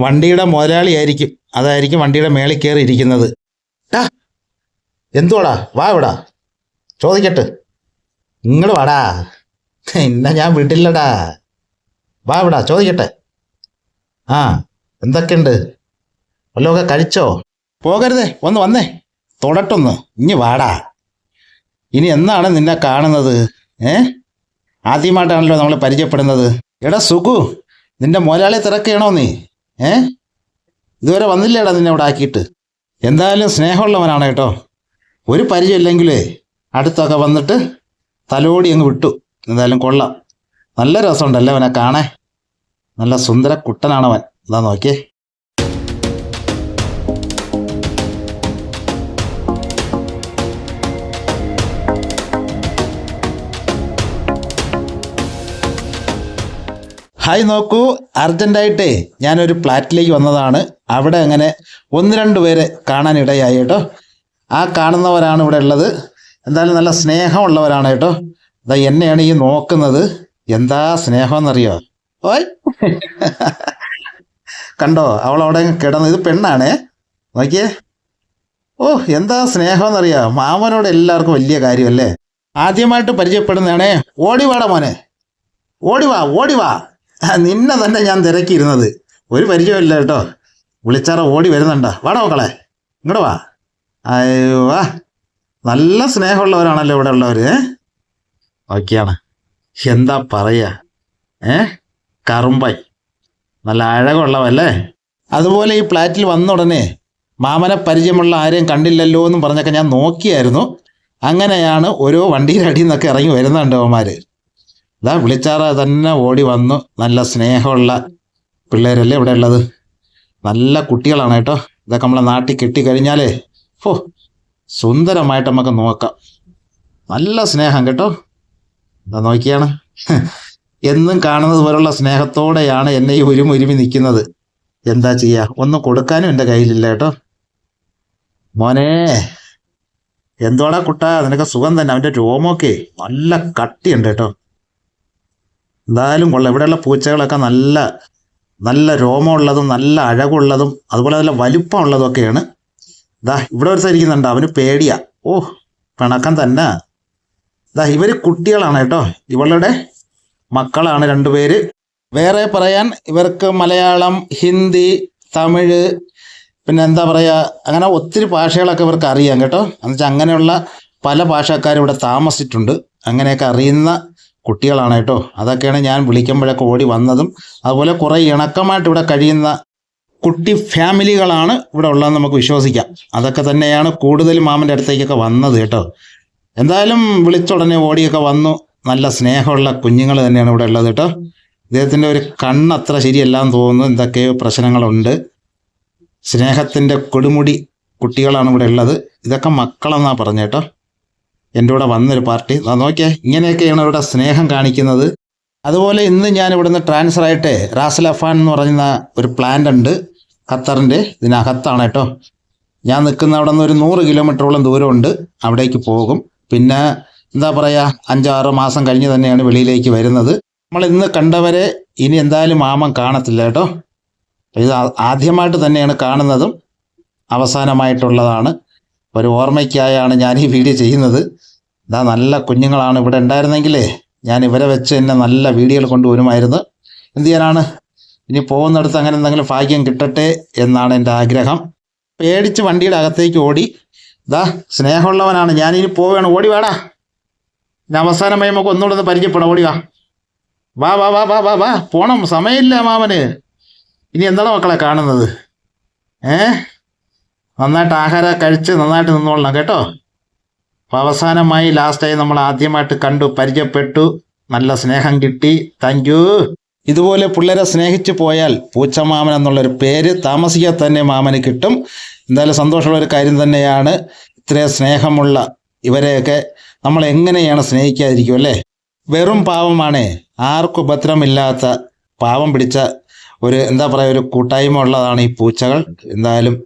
വണ്ടിയുടെ മുതലാളിയായിരിക്കും. അതായിരിക്കും വണ്ടിയുടെ മേളിൽ കയറി ഇരിക്കുന്നത്. ടാ എന്തുവാടാ? വാ ഇവിടാ. ചോദിക്കട്ടെ. നിങ്ങൾ വാടാ. ഇന്ന ഞാൻ വിടില്ലടാ. വാ ഇവിടാ ചോദിക്കട്ടെ. ആ എന്തൊക്കെയുണ്ട്? വല്ലതൊക്കെ കഴിച്ചോ? പോകരുതേ ഒന്ന് വന്നേ. തൊടട്ടൊന്ന്. ഇനി വാടാ. ഇനി എന്നാണ് നിന്നെ കാണുന്നത്? ഏ? ആദ്യമായിട്ടാണല്ലോ നമ്മൾ പരിചയപ്പെടുന്നത്. എടാ സുഖു നിന്റെ മുതലാളിയെ തിരക്കുകയാണോ നീ? ഏ? ഇതുവരെ വന്നില്ലേടാ നിന്നെ ഇവിടെ ആക്കിയിട്ട്. എന്തായാലും സ്നേഹമുള്ളവനാണ് കേട്ടോ. ഒരു പരിചയമില്ലെങ്കിലേ അടുത്തൊക്കെ വന്നിട്ട് തലോടി അങ്ങ് വിട്ടു. എന്തായാലും കൊള്ളാം. നല്ല രസമുണ്ടല്ലേ അവനെ കാണേ നല്ല സുന്ദര കുട്ടനാണവൻ. എന്താ നോക്കിയേ. ഹായ് നോക്കൂ അർജന്റായിട്ടേ ഞാനൊരു ഫ്ലാറ്റിലേക്ക് വന്നതാണ്. അവിടെ അങ്ങനെ ഒന്ന് രണ്ട് പേരെ കാണാനിടയായി കേട്ടോ. ആ കാണുന്നവരാണ് ഇവിടെ ഉള്ളത്. എന്തായാലും നല്ല സ്നേഹമുള്ളവരാണ് കേട്ടോ. അതാ എന്നെയാണ് ഈ നോക്കുന്നത്. എന്താ സ്നേഹമെന്നറിയോ? ഓയ്. കണ്ടോ അവൾ അവിടെ കിടന്ന് ഇത് പെണ്ണാണേ. നോക്കിയേ. ഓ എന്താ സ്നേഹമെന്നറിയോ? മാമനോട് എല്ലാവർക്കും വലിയ കാര്യമല്ലേ? ആദ്യമായിട്ട് പരിചയപ്പെടുന്നതാണേ ഓടിവാടാ മോനെ. ഓടിവാ ഓടിവാ നിന്നെ തന്നെ ഞാൻ തിരക്കിയിരുന്നത്. ഒരു പരിചയമില്ല കേട്ടോ. വിളിച്ചാറ ഓടി വരുന്നുണ്ടോ. വാടാ മക്കളെ. ഇങ്ങോട്ട് വാ. അയ്യോ വാ. നല്ല സ്നേഹമുള്ളവരാണല്ലോ ഇവിടെ ഉള്ളവർ ഓക്കെയാണ് എന്താ പറയുക ഏ? കറുമ്പൈ നല്ല അഴകുള്ളവല്ലേ? അതുപോലെ ഈ ഫ്ലാറ്റിൽ വന്ന ഉടനെ മാമനെ പരിചയമുള്ള ആരെയും കണ്ടില്ലല്ലോ എന്നും പറഞ്ഞൊക്കെ ഞാൻ നോക്കിയായിരുന്നു. അങ്ങനെയാണ് ഓരോ വണ്ടിയുടെ അടിയിൽ നിന്നൊക്കെ ഇറങ്ങി വരുന്നുണ്ട് അവന്മാർ ഇതാ വിളിച്ചാറ തന്നെ ഓടി വന്നു. നല്ല സ്നേഹമുള്ള പിള്ളേരല്ലേ ഇവിടെ ഉള്ളത്? നല്ല കുട്ടികളാണ് കേട്ടോ. ഇതൊക്കെ നമ്മളെ നാട്ടിൽ കെട്ടിക്കഴിഞ്ഞാലേ ഓ സുന്ദരമായിട്ട് നമുക്ക് നോക്കാം. നല്ല സ്നേഹം കേട്ടോ. എന്താ നോക്കിയാണ്. എന്നും കാണുന്നത് പോലുള്ള സ്നേഹത്തോടെയാണ് എന്നെ ഈ ഒരുമി ഒരുമി നിൽക്കുന്നത്. എന്താ ചെയ്യുക ഒന്നും കൊടുക്കാനും എന്റെ കയ്യിലില്ല കേട്ടോ. മോനെ എന്തോടാ കുട്ടാ? നിനക്ക് സുഖം തന്നെ. അവന്റെ രോമമൊക്കെ നല്ല കട്ടിയുണ്ട് കേട്ടോ. എന്തായാലും കൊള്ളാം. ഇവിടെയുള്ള പൂച്ചകളൊക്കെ നല്ല നല്ല രോമമുള്ളതും നല്ല അഴകുള്ളതും അതുപോലെ നല്ല വലിപ്പമുള്ളതും ഒക്കെയാണ് ദാ ഇവിടെ ഒരു സരിക്കുന്നുണ്ട് അവന് പേടിയാ. ഓ പിണക്കം തന്നെ. ദാ ഇവർ കുട്ടികളാണ് കേട്ടോ. ഇവളുടെ മക്കളാണ് രണ്ടുപേര്. വേറെ പറയാൻ ഇവർക്ക് മലയാളം ഹിന്ദി തമിഴ് പിന്നെ എന്താ പറയുക അങ്ങനെ ഒത്തിരി ഭാഷകളൊക്കെ ഇവർക്ക് അറിയാം കേട്ടോ. എന്നുവെച്ചാൽ അങ്ങനെയുള്ള പല ഭാഷക്കാരും ഇവിടെ താമസിച്ചിട്ടുണ്ട്. അങ്ങനെയൊക്കെ അറിയുന്ന കുട്ടികളാണ് കേട്ടോ. അതൊക്കെയാണ് ഞാൻ വിളിക്കുമ്പോഴൊക്കെ ഓടി വന്നതും. അതുപോലെ കുറേ ഇണക്കമായിട്ട് ഇവിടെ കഴിയുന്ന കുട്ടി ഫാമിലികളാണ് ഇവിടെ ഉള്ളതെന്ന് നമുക്ക് വിശ്വസിക്കാം. അതൊക്കെ തന്നെയാണ് കൂടുതലും മാമന്റെ അടുത്തേക്കൊക്കെ വന്നത് കേട്ടോ. എന്തായാലും വിളിച്ചുടനെ ഓടിയൊക്കെ വന്നു. നല്ല സ്നേഹമുള്ള കുഞ്ഞുങ്ങൾ തന്നെയാണ് ഇവിടെ ഉള്ളത് കേട്ടോ. ഇദ്ദേഹത്തിന്റെ ഒരു കണ്ണത്ര ശരിയല്ല എന്ന് തോന്നുന്നു. എന്തൊക്കെയോ പ്രശ്നങ്ങളുണ്ട്. സ്നേഹത്തിന്റെ കൊടുമുടി കുട്ടികളാണ് ഇവിടെ ഉള്ളത്. ഇതൊക്കെ മക്കളെന്നാണ് പറഞ്ഞു കേട്ടോ. എന്റെ കൂടെ വന്നൊരു പാർട്ടി. നോക്കിയേ ഇങ്ങനെയൊക്കെയാണ് അവരുടെ സ്നേഹം കാണിക്കുന്നത്. അതുപോലെ ഇന്ന് ഞാൻ ഇവിടുന്ന് ട്രാൻസ്ഫർ ആയിട്ട് റാസലഫാൻ എന്ന് പറയുന്ന ഒരു പ്ലാന്റ് ഉണ്ട് ഖത്തറിന്റെ. ഇതിനകത്താണ് കേട്ടോ. ഞാൻ നിൽക്കുന്ന അവിടെ നിന്ന് ഒരു നൂറ് കിലോമീറ്ററോളം ദൂരമുണ്ട്. അവിടേക്ക് പോകും. പിന്നെ എന്താ പറയുക അഞ്ചാറ് മാസം കഴിഞ്ഞ് തന്നെയാണ് വെളിയിലേക്ക് വരുന്നത്. നമ്മൾ ഇന്ന് കണ്ടവരെ ഇനി എന്തായാലും മാമൻ കാണത്തില്ല കേട്ടോ. ഇത് ആദ്യമായിട്ട് തന്നെയാണ് കാണുന്നതും അവസാനമായിട്ടുള്ളതാണ്. ഒരു ഓർമ്മയ്ക്കായാണ് ഞാൻ ഈ വീഡിയോ ചെയ്യുന്നത്. ഇതാ നല്ല കുഞ്ഞുങ്ങളാണ് ഇവിടെ ഉണ്ടായിരുന്നെങ്കിലേ ഞാൻ ഇവരെ വെച്ച് തന്നെ നല്ല വീഡിയോകൾ കൊണ്ടുവരുമായിരുന്നു എന്ത് ചെയ്യാനാണ്? ഇനി പോകുന്നിടത്ത് അങ്ങനെ എന്തെങ്കിലും ഭാഗ്യം കിട്ടട്ടെ എന്നാണ് എന്റെ ആഗ്രഹം. പേടിച്ച് വണ്ടിയുടെ അകത്തേക്ക് ഓടി. ഇതാ സ്നേഹമുള്ളവനാണ്. ഞാനിനി പോവുകയാണ്. ഓടി വേടാ. ഇനി അവസാനം നമുക്ക് ഒന്നുകൂടെ ഒന്ന് പരിചയപ്പെടാം. ഓടി വാ. വാ വാ വാ വാ വാ വാ. പോണം. സമയമില്ല മാമന്. ഇനി എന്താണ് മക്കളെ കാണുന്നത്? ഏ? നന്നായിട്ട് ആഹാരം കഴിച്ച് നന്നായിട്ട് നിന്നോളണം കേട്ടോ? അപ്പോൾ അവസാനമായി ലാസ്റ്റായി നമ്മൾ ആദ്യമായിട്ട് കണ്ടു പരിചയപ്പെട്ടു നല്ല സ്നേഹം കിട്ടി. താങ്ക് യു ഇതുപോലെ പിള്ളേരെ സ്നേഹിച്ചു പോയാൽ പൂച്ചമാമൻ എന്നുള്ളൊരു പേര് താമസിക്കാതെ തന്നെ മാമന് കിട്ടും. എന്തായാലും സന്തോഷമുള്ള ഒരു കാര്യം തന്നെയാണ് ഇത്രയും സ്നേഹമുള്ള ഇവരെയൊക്കെ നമ്മൾ എങ്ങനെയാണ് സ്നേഹിക്കാതിരിക്കും അല്ലേ? വെറും പാവമാണ് ആർക്കും ഉപദ്രവമില്ലാത്ത പാവം പിടിച്ച ഒരു എന്താ പറയുക ഒരു കൂട്ടായ്മ ഉള്ളതാണ് ഈ പൂച്ചകൾ. എന്തായാലും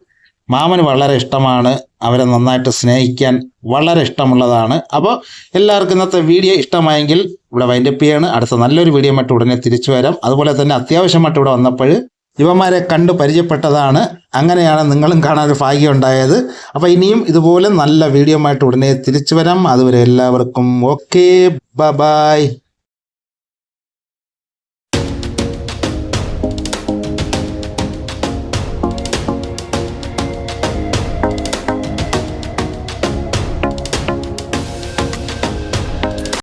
മാമന് വളരെ ഇഷ്ടമാണ് അവരെ നന്നായിട്ട് സ്നേഹിക്കാൻ വളരെ ഇഷ്ടമുള്ളതാണ്. അപ്പോൾ എല്ലാവർക്കും ഇന്നത്തെ വീഡിയോ ഇഷ്ടമായെങ്കിൽ ഇവിടെ വൈൻഡപ്പ് ചെയ്യാണ്. അടുത്ത നല്ലൊരു വീഡിയോ മറ്റും ഉടനെ തിരിച്ചു വരാം. അതുപോലെ തന്നെ അത്യാവശ്യമായിട്ട് ഇവിടെ വന്നപ്പോൾ യുവമാരെ കണ്ട് പരിചയപ്പെട്ടതാണ്. അങ്ങനെയാണ് നിങ്ങളും കാണാൻ ഭാഗ്യം ഉണ്ടായത്. അപ്പോൾ ഇനിയും ഇതുപോലെ നല്ല വീഡിയോ ആയിട്ട് ഉടനെ തിരിച്ചു വരാം. അതുവരെ എല്ലാവർക്കും ഓക്കെ ബ ബായ്